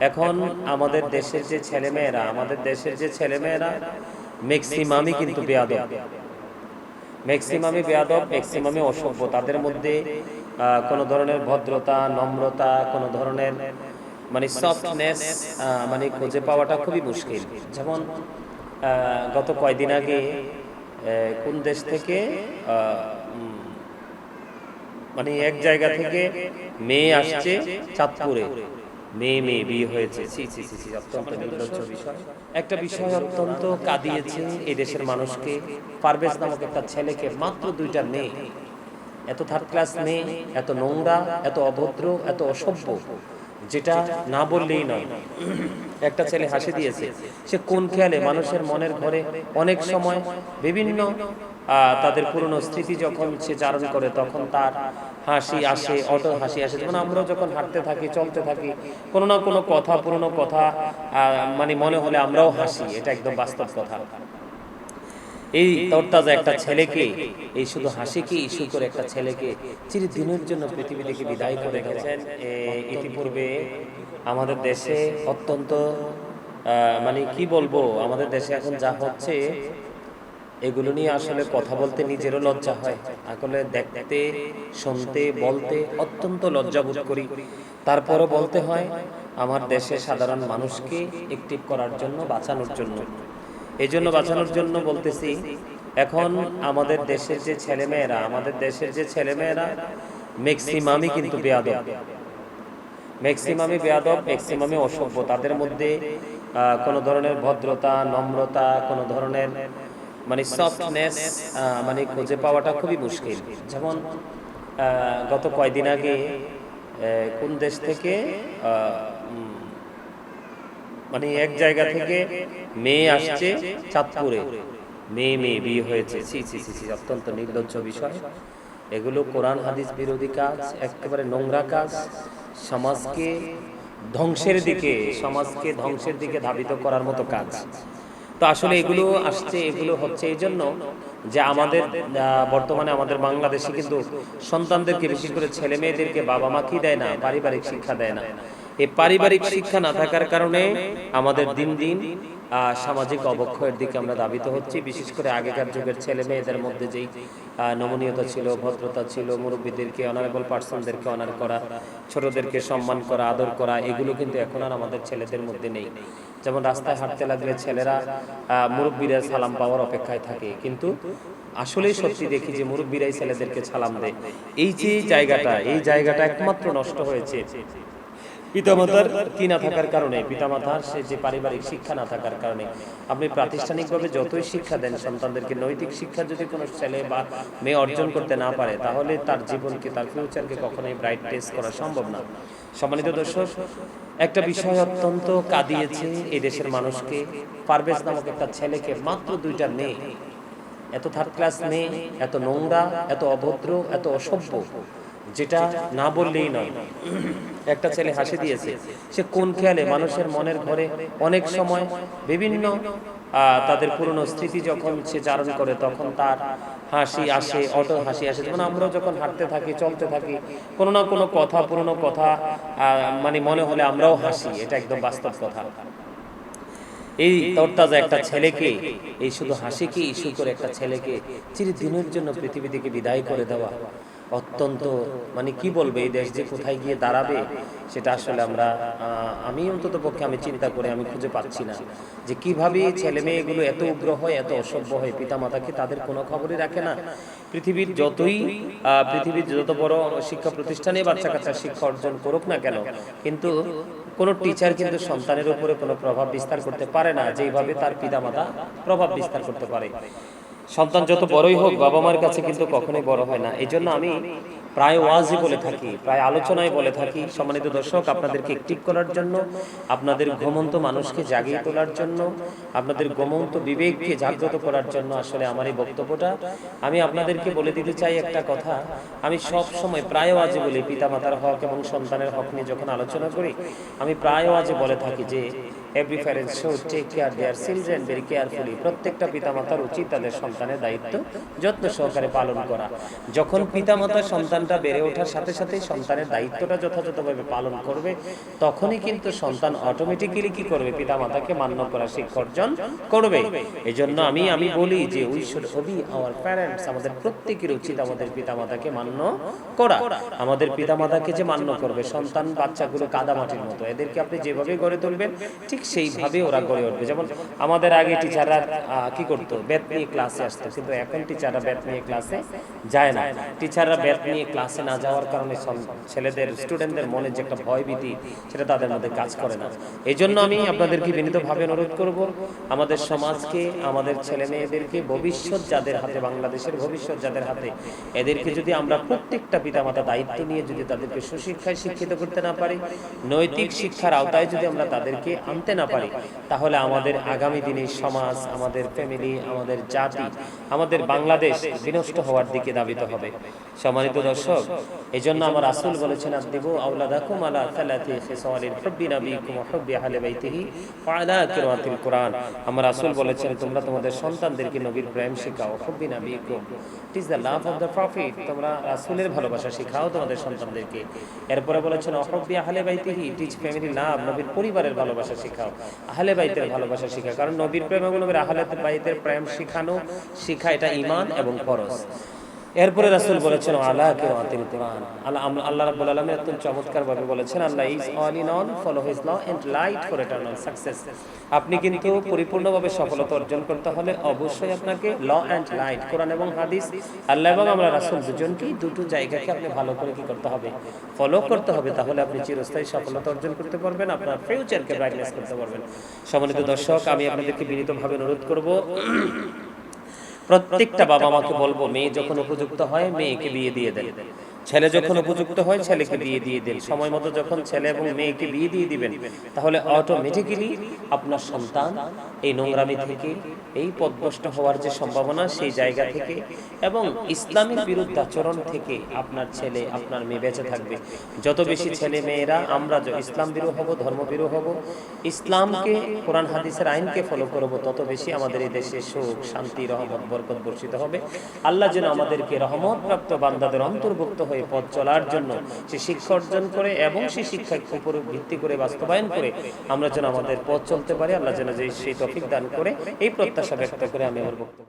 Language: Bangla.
এখন আমাদের দেশের যে ছেলেমেয়েরা আমাদের দেশের যে ছেলেমেয়েরা ম্যাক্সিমামই কিন্তু বেয়াদব। ম্যাক্সিমামই বেয়াদব ম্যাক্সিমামই অসভ্য। তাদের মধ্যে কোনো ধরনের ভদ্রতা নম্রতা কোনো ধরনের মানে সফটনেস মানে খুঁজে পাওয়াটা খুবই মুশকিল। যেমন গত কয়দিন আগে কোন দেশ থেকে মানে এক জায়গা থেকে মেয়ে আসছে চাঁদপুরে। মেয়ে মেয়ে বিয়ে হয়েছে। অত্যন্ত নির্লজ্জ বিষয়। একটা বিষয় অত্যন্ত কাঁদিয়েছে এই দেশের মানুষকে। পারভেজ নামক একটা ছেলেকে মাত্র দুইটা মেয়ে। এত থার্ড ক্লাস মেয়ে, এত নোংরা, এত অভদ্র, এত অসভ্য, যেটা না বললেই নয়। একটা ছেলে হাসি দিয়েছে। সে কোন খেয়ালে মানুষের মনের ঘরে অনেক সময় বিভিন্ন তাদের পুরনো স্মৃতি যখন সে চারণ করে, তখন তার হাসি আসে অটো হাসি আসে। যেমন আমরাও যখন হাঁটতে থাকি, চলতে থাকি, কোনো না কোনো কথা, পুরনো কথা মানে মনে হলে আমরাও হাসি। এটা একদম বাস্তব কথা। এই তরতাজা একটা ছেলেকে, এই শুধু হাসিকে ইস্যু করে একটা ছেলেকে চিরদিনের জন্য পৃথিবী থেকে বিদায় করে গেছেন ইতিপূর্বে আমাদের দেশে অত্যন্ত মানে কি বলব, আমাদের দেশে এখন যা হচ্ছে এগুলো নিয়ে আসলে কথা বলতে নিজেরও লজ্জা হয়। আসলে দেখতে, শুনতে, বলতে অত্যন্ত লজ্জা লজ্জাবোধ করি। তারপরও বলতে হয়, আমার দেশে সাধারণ মানুষকে একটিভ করার জন্য বাঁচানোর জন্য। এই জন্য বাঁচানোর জন্য বলতেছি, এখন আমাদের দেশের যে ছেলেমেয়েরা, আমাদের দেশের যে ছেলেমেয়েরা ম্যাক্সিমামই কিন্তু বেয়াদব। ম্যাক্সিমামই বেয়াদব ম্যাক্সিমামই অসভ্য। তাদের মধ্যে কোনো ধরনের ভদ্রতা, নম্রতা, কোনো ধরনের মানে সফটনেস মানে খুঁজে পাওয়াটা খুবই মুশকিল। যেমন গত কয়দিন আগে কোন দেশ থেকে মানে এক জায়গা থেকে মেয়ে আসছে চাঁদপুরে। মেয়ে মেয়ে, বিয়ে হয়েছে। ছি ছি ছি ছি, অত্যন্ত নির্লজ্জ বিষয়। এগুলো কোরআন, হাদিস, বিরোধী কাজ, একেবারে নোংরা কাজ। সমাজকে ধ্বংসের দিকে, সমাজকে ধ্বংসের দিকে ধাবিত করার মতো কাজ। তো আসলে এগুলো আসছে এগুলো হচ্ছে এই জন্য যে আমাদের বর্তমানে আমাদের বাংলাদেশে কিন্তু সন্তানদেরকে বিশেষ করে ছেলে মেয়েদেরকে বাবা মা কি দেয় না পারিবারিক শিক্ষা দেয় না। এই পারিবারিক শিক্ষা না থাকার কারণে আমাদের দিন দিন সামাজিক অবক্ষয়ের দিকে আমরা দাবিত হচ্ছি। বিশেষ করে আগেকার যুগের ছেলে মেয়েদের মধ্যে যেই নমনীয়তা ছিল, ভদ্রতা ছিল, মুরব্বীদেরকে অনারেবল পার্সনদেরকে অনার করা, ছোটদেরকে সম্মান করা, আদর করা, এগুলো কিন্তু এখন আর আমাদের ছেলেদের মধ্যে নেই। যেমন রাস্তায় হাঁটতে লাগলে ছেলেরা মুরব্বীরা সালাম পাওয়ার অপেক্ষায় থাকে। কিন্তু আসলেই সত্যি দেখি যে মুরব্বীরাই ছেলেদেরকে সালাম দেয়। এই যে জায়গাটা, এই জায়গাটা একমাত্র নষ্ট হয়েছে। পিতামাতার কি না থাকার কারণে, পিতামাতার সে যে পারিবারিক শিক্ষা না থাকার কারণে, আপনি প্রাতিষ্ঠানিকভাবে যতই শিক্ষা দেন, সন্তানদেরকে নৈতিক শিক্ষা যদি কোনো ছেলে বা মেয়ে অর্জন করতে না পারে, তাহলে তার জীবনকে, তার ফিউচারকে কখনোই ব্রাইট টেস্ট করা সম্ভব না। সম্মানিত দর্শক, একটা বিষয় অত্যন্ত কাঁদিয়েছে এই দেশের মানুষকে। পারভেজ নামক একটা ছেলেকে মাত্র দুইটা মেয়ে, এত থার্ড ক্লাস মেয়ে, এত নোংরা, এত অভদ্র, এত অসভ্য। যেটা না বললেই নয়। একটা ছেলে হাসি দিয়েছে। সে কোন খেয়ালে মানুষের মনের ঘরে অনেক সময় বিভিন্ন তাদের পুরনো স্মৃতি যখন সে চারণ করে তখন তার হাসি আসে অটো হাসি আসে। যেমন আমরাও যখন হাঁটতে থাকি চলতে থাকি কোনো না কোনো কথা পুরনো কথা মানে মনে হলে আমরাও হাসি। এটা একদম বাস্তব কথা। এই তরতাজা একটা ছেলেকে এই শুধু হাসিকে ইস্যু করে একটা ছেলেকে চিরদিনের জন্য পৃথিবী থেকে বিদায় করে দেওয়া অত্যন্ত মানে কি বলবে, এই দেশ যে কোথায় গিয়ে দাঁড়াবে, সেটা আসলে আমরা আমি অন্তত পক্ষে আমি চিন্তা করে আমি খুঁজে পাচ্ছি না। যে কীভাবে ছেলে মেয়েগুলো এত উগ্র হয়, এত অসভ্য হয়, পিতামাতাকে তাদের কোনো খবরই রাখে না। পৃথিবীর যতই পৃথিবীর যত বড় শিক্ষা প্রতিষ্ঠানে বাচ্চা কাচ্চা শিক্ষা অর্জন করুক না কেন, কিন্তু কোনো টিচার কিন্তু সন্তানের উপরে কোনো প্রভাব বিস্তার করতে পারে না, যেইভাবে তার পিতামাতা প্রভাব বিস্তার করতে পারে। সন্তান যত বড়ই হোক বাবা মার কাছে কিন্তু কখনোই বড় হয় না। এই জন্য আমি প্রায় ওয়াজই বলে থাকি প্রায় আলোচনায় বলে থাকি। সম্মানিত দর্শক আপনাদেরকে একটিভ করার জন্য আপনাদের ঘুমন্ত মানুষকে জাগিয়ে তোলার জন্য আপনাদের ঘুমন্ত বিবেককে জাগ্রত করার জন্য আসলে আমার এই বক্তব্যটা আমি আপনাদেরকে বলে দিতে চাই একটা কথা। আমি সব সময় প্রায় আজে বলি পিতামাতার হক এবং সন্তানের হক নিয়ে যখন আলোচনা করি আমি প্রায় আজে বলে থাকি যে every parents should take care their children very carefully প্রত্যেকটা পিতামাতার উচিত তাদের সন্তানের দায়িত্ব, যত্ন সহকারে পালন করা। যখন পিতামাতা সন্তানটা বেড়ে ওঠার সাথে সাথে সন্তানের দায়িত্বটা যথাযথভাবে পালন করবে, তখনই কিন্তু সন্তান অটোমেটিক্যালি কি করবে? পিতামাতাকে মান্য করা শিক্ষা অর্জন করবে। এই জন্য আমি আমি বলি যে we should obey our parents আমাদের প্রত্যেকের উচিত আমাদের পিতামাতাকে মান্য করা। আমাদের পিতামাতাকে যে মান্য করবে, সন্তান বাচ্চাগুলো কাদামাটির মতো, এদেরকে আপনি যেভাবে গড়ে তুলবেন, ঠিক সেইভাবে ওরা গড়ে উঠবে। যেমন আমাদের আগে টিচাররা কি করতো? ব্যাথ নিয়ে ক্লাসে আসতো, কিন্তু এখন টিচাররা ব্যাথ নিয়ে ক্লাসে যায় না। টিচাররা ব্যাথ নিয়ে ক্লাসে না যাওয়ার কারণে ছেলেদের স্টুডেন্টদের মনে যে একটা ভয় ভীতি সেটা তাদের মধ্যে কাজ করে না। এই জন্য আমি আপনাদেরকে বিনীতভাবে অনুরোধ করব, আমাদের সমাজকে, আমাদের ছেলে মেয়েদেরকে ভবিষ্যৎ যাদের হাতে, বাংলাদেশের ভবিষ্যৎ যাদের হাতে, এদেরকে যদি আমরা প্রত্যেকটা পিতামাতা দায়িত্ব নিয়ে যদি তাদেরকে সুশিক্ষায় শিক্ষিত করতে না পারি, নৈতিক শিক্ষার আওতায় যদি আমরা তাদেরকে আনতে না পারি, তাহলে আমাদের আগামী দিনে সমাজ, আমাদের ফ্যামিলি আমাদের জাতি, আমাদের বাংলাদেশ বিনষ্ট হওয়ার দিকে দাবিত হবে। সম্মানিত দর্শক এই জন্য আমার রাসূল বলেছেন কুরআন। আমার বলেছেন, তোমরা তোমাদের সন্তানদেরকে প্রেম শেখাও দ্য অফ দ্য প্রফিট তোমরা ভালোবাসা শেখাও তোমাদের সন্তানদেরকে। এরপরে বলেছেন নবীর পরিবারের ভালোবাসা শেখাও। আহলে বাইতের ভালোবাসা শিখাও। কারণ নবীর প্রেম এবং নবীর আহলে বাইতের প্রেম শিখানো, শিখা এটা ইমান এবং ফরজ। এরপরে রাসুল বলেছেন, আলা কিরাতিল কোরআন আল্লাহ আল্লাহ রাব্বুল আলামিন ভাবে বলেছেন, আল্লাহ is all in all follow his law and light for eternal success আপনি কিন্তু পরিপূর্ণভাবে সফলতা অর্জন করতে হলে অবশ্যই আপনাকে ল এন্ড লাইট কোরআন এবং হাদিস, আল্লাহ এবং আমরা রাসূল দুজনকেই দুটো জায়গাকে আপনি ভালো করে কি করতে হবে? ফলো করতে হবে, তাহলে আপনি চিরস্থায়ী সফলতা অর্জন করতে পারবেন, আপনার ফিউচারকে ব্রাইটনেস করতে পারবেন। সম্মানিত দর্শক, আমি আপনাদেরকে বিনীতভাবে অনুরোধ করব প্রত্যেকটা বাবা মাকে বলব মেয়ে যখন উপযুক্ত হয় মেয়েকে বিয়ে দিয়ে দেন। ছেলে যখন উপযুক্ত হয়, ছেলেকে বিয়ে দিয়ে দেন। সময় মতো যখন ছেলে এবং মেয়েকে বিয়ে দিয়ে দিবেন, তাহলে অটোমেটিক্যালি আপনার সন্তান এই নোংরামি থেকে, এই পদভ্রষ্ট হওয়ার যে সম্ভাবনা, সেই জায়গা থেকে এবং ইসলামের বিরুদ্ধে আচরণ থেকে আপনার ছেলে, আপনার মেয়ে বেঁচে থাকবে। যত বেশি ছেলে মেয়েরা, আমরা ইসলাম বিরু হব, ধর্ম বিরু হব, ইসলামকে, কোরআন হাদিসের আইনকে ফলো করব, তত বেশি আমাদের এই দেশে সুখ, শান্তি, রহমত, বরকত বর্ষিত হবে। আল্লাহ যেন আমাদেরকে রহমত প্রাপ্ত বান্দাদের অন্তর্ভুক্ত হয়ে পথ চলার জন্য সে শিক্ষা অর্জন করে এবং সেই শিক্ষার উপর ভিত্তি করে বাস্তবায়ন করে আমরা যেন আমাদের পথ চলতে পারি। আল্লাহ যেন যে সেই টপিক দান করে, এই প্রত্যাশা ব্যক্ত করে আমি আমার বক্তব্য